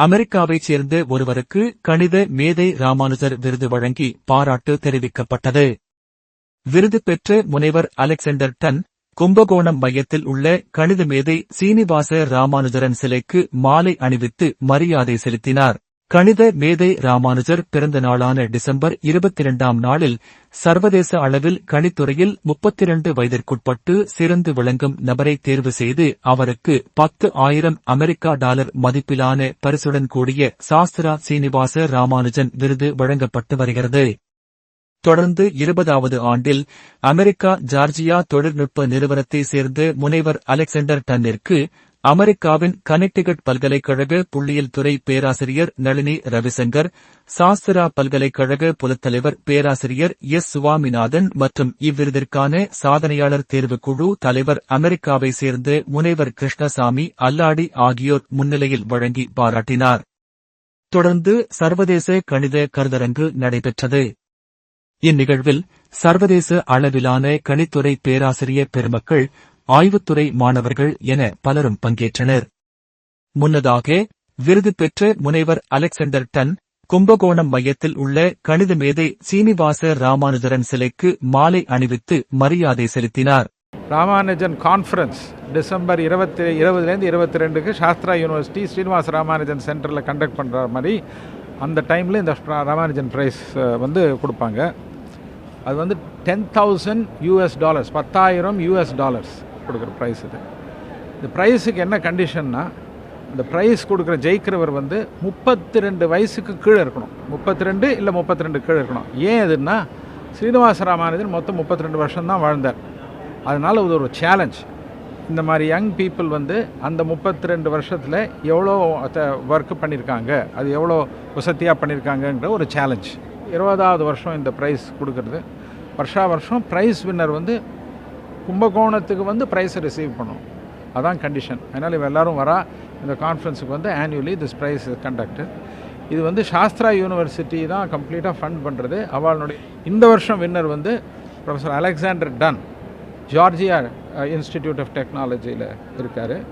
அமெரிக்காவைச் சேர்ந்த ஒருவருக்கு கணித மேதை ராமானுஜர் விருது வழங்கி பாராட்டு தெரிவிக்கப்பட்டது. விருது பெற்ற முனைவர் அலெக்சாண்டர் டன் கும்பகோணம் மையத்தில் உள்ள கணித மேதை சீனிவாச ராமானுஜரன் சிலைக்கு மாலை அணிவித்து மரியாதை செலுத்தினார். கணித மேதை ராமானுஜர் பிறந்த நாளான டிசம்பர் இருபத்தி இரண்டாம் நாளில் சர்வதேச அளவில் கணித்துறையில் முப்பத்தி இரண்டு வயதிற்குட்பட்டு சிறந்து விளங்கும் நபரை தேர்வு செய்து அவருக்கு பத்து ஆயிரம் அமெரிக்கா டாலர் மதிப்பிலான பரிசுடன் கூடிய சாஸ்திரா சீனிவாச ராமானுஜன் விருது வழங்கப்பட்டு வருகிறது. தொடர்ந்து இருபதாவது ஆண்டில் அமெரிக்கா ஜார்ஜியா தொழில்நுட்ப நிறுவனத்தை சேர்ந்த முனைவர் அலெக்சாண்டர் டன்னிற்கு அமெரிக்காவின் கனெக்டிகட் பல்கலைக்கழக புள்ளியியல் துறை பேராசிரியர் நளினி ரவிசங்கர் சாஸ்திரா பல்கலைக்கழக புலத்தலைவர் பேராசிரியர் எஸ். சுவாமிநாதன் மற்றும் இவ்விருதிற்கான சாதனையாளர் தேர்வுக்குழு தலைவர் அமெரிக்காவை சேர்ந்த முனைவர் கிருஷ்ணசாமி அல்லாடி ஆகியோர் முன்னிலையில் வழங்கி பாராட்டினார். தொடர்ந்து சர்வதேச கணித கருதரங்கு நடைபெற்றது. இந்நிகழ்வில் சர்வதேச அளவிலான கணித்துறை பேராசிரியர் பெருமக்கள் ஆய்வுத்துறை மாணவர்கள் என பலரும் பங்கேற்றனர். முன்னதாக விருது பெற்ற முனைவர் அலெக்சாண்டர் டன் கும்பகோணம் மையத்தில் உள்ள கணித மேதை சீனிவாச ராமானுஜரன் சிலைக்கு மாலை அணிவித்து மரியாதை செலுத்தினார். ராமானுஜன் கான்ஃபரன்ஸ் டிசம்பர் இருபத்தி இருபதுலேருந்து இருபத்தி ரெண்டுக்கு சாஸ்திரா யூனிவர்சிட்டி ஸ்ரீனிவாச ராமானுஜன் சென்டரில் கண்டக்ட் பண்ணுற மாதிரி அந்த டைமில் இந்த ராமானுஜன் ப்ரைஸ் வந்து கொடுப்பாங்க. அது வந்து டென் தௌசண்ட் யூஎஸ் டாலர்ஸ் பத்தாயிரம் யூஎஸ் டாலர்ஸ் கொடுக்குற ப்ரைஸ் இது. இந்த ப்ரைஸுக்கு என்ன கண்டிஷன்னா இந்த ப்ரைஸ் கொடுக்குற ஜெயிக்கிறவர் வந்து முப்பத்தி ரெண்டு வயசுக்கு கீழே இருக்கணும். முப்பத்தி ரெண்டு இல்லை முப்பத்தி ரெண்டு கீழே இருக்கணும். ஏன் இதுன்னா ஸ்ரீனிவாச ராமானுஜன் மொத்தம் முப்பத்தி ரெண்டு வருஷம் தான் வாழ்ந்தார். அதனால் இது ஒரு சேலஞ்ச் இந்த மாதிரி யங் பீப்புள் வந்து அந்த முப்பத்தி ரெண்டு வருஷத்தில் எவ்வளோ ஒர்க்கு பண்ணியிருக்காங்க அது எவ்வளோ வசதியாக பண்ணியிருக்காங்கன்ற ஒரு சேலஞ்ச் இருபதாவது வருஷம் இந்த ப்ரைஸ் கொடுக்கறது. வருஷா வருஷம் ப்ரைஸ் வின்னர் வந்து கும்பகோணத்துக்கு வந்து ப்ரைஸை ரிசீவ் பண்ணும். அதான் கண்டிஷன் அதனால் இவன் எல்லாரும் வரா. இந்த கான்ஃபரன்ஸுக்கு வந்து ஆனுவலி திஸ் ப்ரைஸ் கண்டக்டட் இது வந்து சாஸ்திரா யூனிவர்சிட்டி தான் கம்ப்ளீட்டாக ஃபண்ட் பண்ணுறது அவளுடைய இந்த வருஷம் வின்னர் வந்து professor Alexander Dunn Georgia Institute of டெக்னாலஜியில் இருக்கார்.